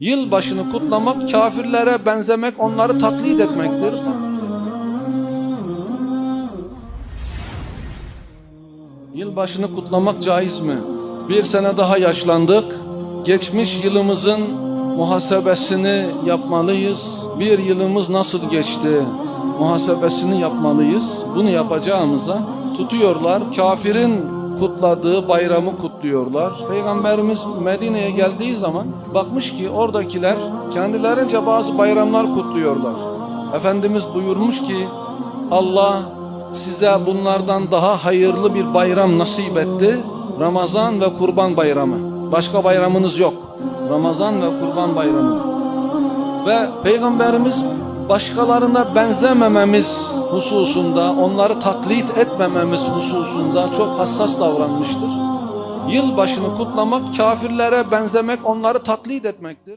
Yılbaşını kutlamak kafirlere benzemek, onları taklit etmektir. Yılbaşını kutlamak caiz mi? Bir sene daha yaşlandık. Geçmiş yılımızın muhasebesini yapmalıyız. Bir yılımız nasıl geçti? Muhasebesini yapmalıyız. Bunu yapacağımıza tutuyorlar. Kafirin kutladığı bayramı kutluyorlar. Peygamberimiz Medine'ye geldiği zaman bakmış ki oradakiler kendilerince bazı bayramlar kutluyorlar. Efendimiz buyurmuş ki Allah size bunlardan daha hayırlı bir bayram nasip etti. Ramazan ve Kurban Bayramı. Başka bayramınız yok. Ramazan ve Kurban Bayramı. Ve Peygamberimiz başkalarına benzemememiz hususunda, onları taklit etmememiz hususunda çok hassas davranmıştır. Yılbaşını kutlamak kafirlere benzemek, onları taklit etmektir.